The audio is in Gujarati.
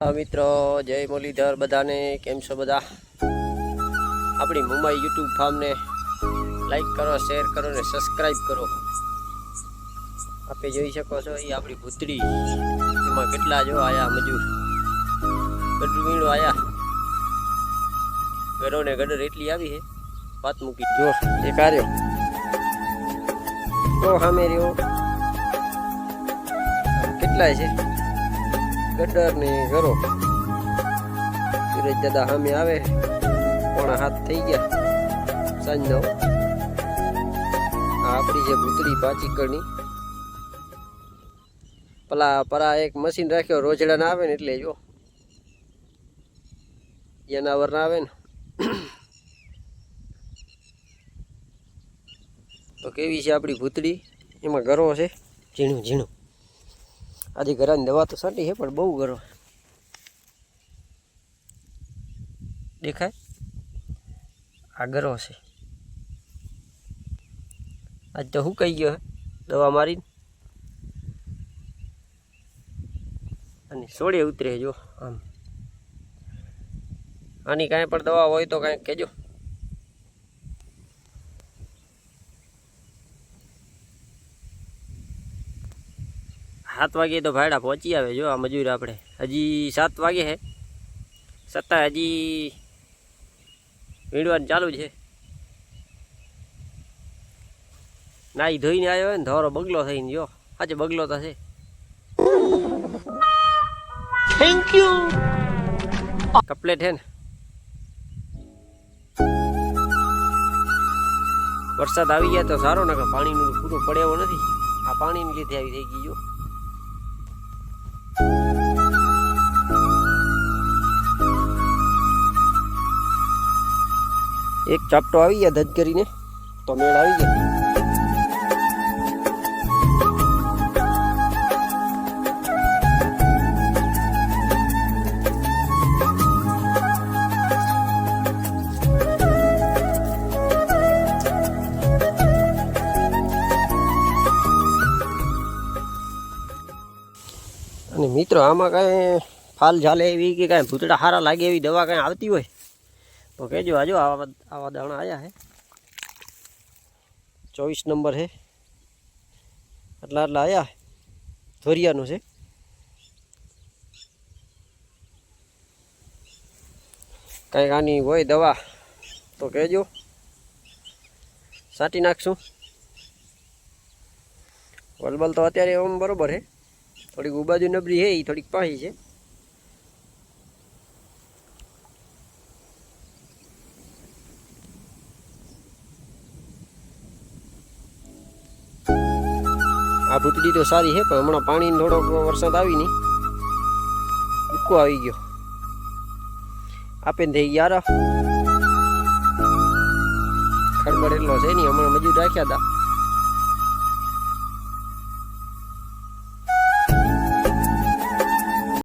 હા મિત્રો, જય મુરલીધર બધાને, કેમ છો બધા? આપણી મુંબઈ યુટ્યુબ ફાર્મને લાઈક કરો, શેર કરો ને સબસ્ક્રાઈબ કરો. આપે જોઈ શકો છો એ આપણી ભૂતડી. એમાં કેટલા જો આયા મજૂર. ગઢ વીણો આયા. ગઢો ને ગઢર એટલી આવી છે વાત મૂકી જો, એ કાર્યો. તો સામે રહ્યો. કેટલાય છે? ગટર ને ઘરો. સુરજ દાદા સામે આવે. પોણા હાથ થઈ ગયા. સાંજનો આ આપણી જે ભૂતળી પાચીકળની પેલા પરા એક મશીન રાખ્યો રોજડા ના આવે ને એટલે જો. જનાવર ના આવે ને. તો કેવી છે આપણી ભૂતળી? એમાં ગરો છે. ઝીણું ઝીણું. આજે ઘરાની દવા તો સાટી છે, પણ બહુ ગરો દેખાય? આ ગરો છે. આજ તો શું કહી ગયો હે? દવા મારીને. અને સોડે ઉતરે જો, આમ. આની કાંઈ પણ દવા હોય તો કાંઈક કહેજો. સાત વાગે તો ભાડા પહોંચી આવે જો આ મજૂર આપણે. હજી સાત વાગે છે છતાં હજી વીણવાનું ચાલુ છે. નાઈ ધોઈને આવ્યો હોય ને ધોરો બગલો થઈને જો. આજે બગલો તો છે. થેન્ક યુ કપલેટ હે ને. વરસાદ આવી ગયા તો સારો ને પાણીનું પૂરું પડે એવો નથી. આ પાણીની લીધે આવી થઈ ગઈ એક ચાપટો આવી ગયા ધજ કરીને. તો મેળ આવી ગયા. અને મિત્રો, આમાં કાંઈ ફાલ ઝાલે એવી કે કાંઈ ભૂતડા સારા લાગે એવી દવા કાંઈ આવતી હોય? તો કહેજો, આજો, આવા આવા દાણા આવ્યા હે. ચોવીસ નંબર છે આટલા આટલા આવ્યા ધોરિયાનું છે. કંઈક આની હોય દવા, તો કહેજો. સાટી નાખશું. વલબલ તો અત્યારે આમ બરોબર છે થોડીક ઉબાજુ નબળી છે એ થોડીક પાહી છે. આ ભૂતડી તો સારી છે, પણ હમણાં પાણી થોડો વરસાદ આવી નહીં. ઉકો આવી ગયો. આપે થઈ ગયા ખડબડ એટલો છે નહીં, હમણાં મજૂર રાખ્યા હતા.